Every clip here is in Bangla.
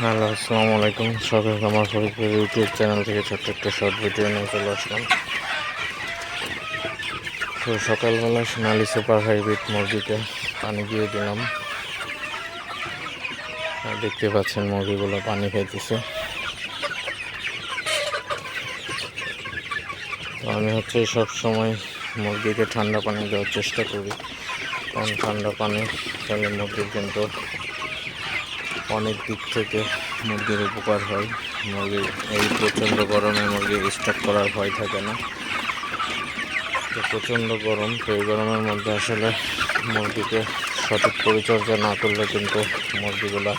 হ্যালো, আসসালামু আলাইকুম। সকলকে আমার ফরিদপুর ইউটিউব চ্যানেল থেকে ছোট্ট একটা শর্ট ভিডিও নিয়ে চলে আসলাম। তো সকালবেলা সোনালি সুপার হাইব্রিড মুরগিকে পানি দিয়ে দিলাম। দেখতে পাচ্ছেন মুরগিগুলো পানি খাইতেছে। আমি হচ্ছে সব সময় মুরগিকে ঠান্ডা পানি দেওয়ার চেষ্টা করি। কারণ ঠান্ডা পানি খেলে মুরগির কিন্তু অনেক দিক থেকে মুরগির উপকার হয়। মুরগির এই প্রচণ্ড গরমে মুরগির স্টক করার ভয় থাকে না। তো প্রচণ্ড গরম, তো এই গরমের মধ্যে আসলে মুরগিকে সঠিক পরিচর্যা না করলে কিন্তু মুরগিগুলো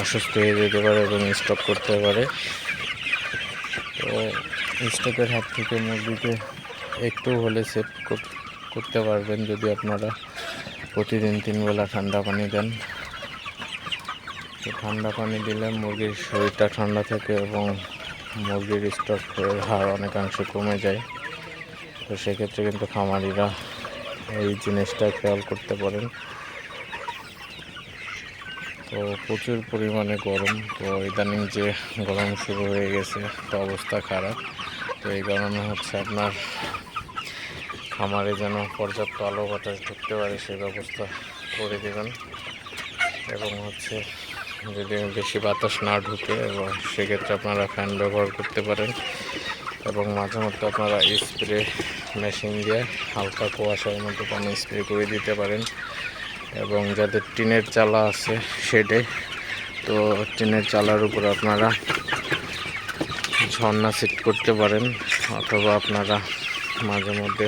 অসুস্থ হয়ে যেতে পারে এবং স্টক করতে পারে। তো স্টকের হাত থেকে মুরগিকে একটু হলে সেভ করতে পারবেন যদি আপনারা প্রতিদিন তিন বেলা ঠান্ডা পানি দেন। ঠান্ডা পানি দিলে মুরগির শরীরটা ঠান্ডা থাকে এবং মুরগির স্টকের হার অনেকাংশে কমে যায়। তো সেক্ষেত্রে কিন্তু খামারিরা এই জিনিসটা খেয়াল করতে পারেন। তো প্রচুর পরিমাণে গরম। তো ইদানিং যে গরম শুরু হয়ে গেছে, তো অবস্থা খারাপ। তো এই কারণে হচ্ছে আপনার খামারে যেন পর্যাপ্ত আলো বাতাস ঢুকতে পারে, সে ব্যবস্থা করে দেবেন। এবং হচ্ছে যদি বেশি বাতাস না ঢুকে এবং সেক্ষেত্রে আপনারা ফ্যান ব্যবহার করতে পারেন এবং মাঝে মধ্যে আপনারা স্প্রে মেশিন দিয়ে হালকা কুয়াশার মতো পানি স্প্রে করে দিতে পারেন এবং যাদের টিনের চালা আছে শেডে, তো টিনের চালার উপর আপনারা ঝর্ণা সেট করতে পারেন অথবা আপনারা মাঝে মধ্যে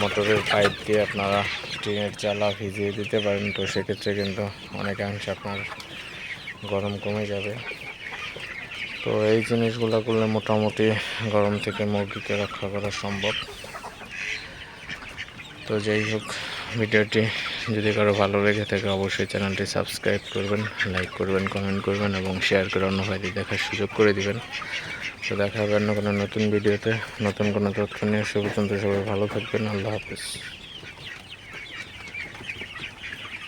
মোটরের পাইপ দিয়ে আপনারা টিনের চালা ভিজিয়ে দিতে পারেন, তো সেক্ষেত্রে কিন্তু অনেকাংশে আপনার গরম কমে যাবে। তো এই জিনিসগুলো করলে মোটামুটি গরম থেকে মুরগিকে রক্ষা করা সম্ভব। তো যাই হোক, ভিডিওটি যদি কারও ভালো লেগে থাকে, অবশ্যই চ্যানেলটি সাবস্ক্রাইব করবেন, লাইক করবেন, কমেন্ট করবেন এবং শেয়ার করে অন্য ভাইদের দেখার সুযোগ করে দিবেন। তো দেখা হবে অন্য কোনো নতুন ভিডিওতে। নতুন কোনো তথ্য নিয়ে সে পর্যন্ত সবাই ভালো থাকবেন। আল্লাহ হাফিজ।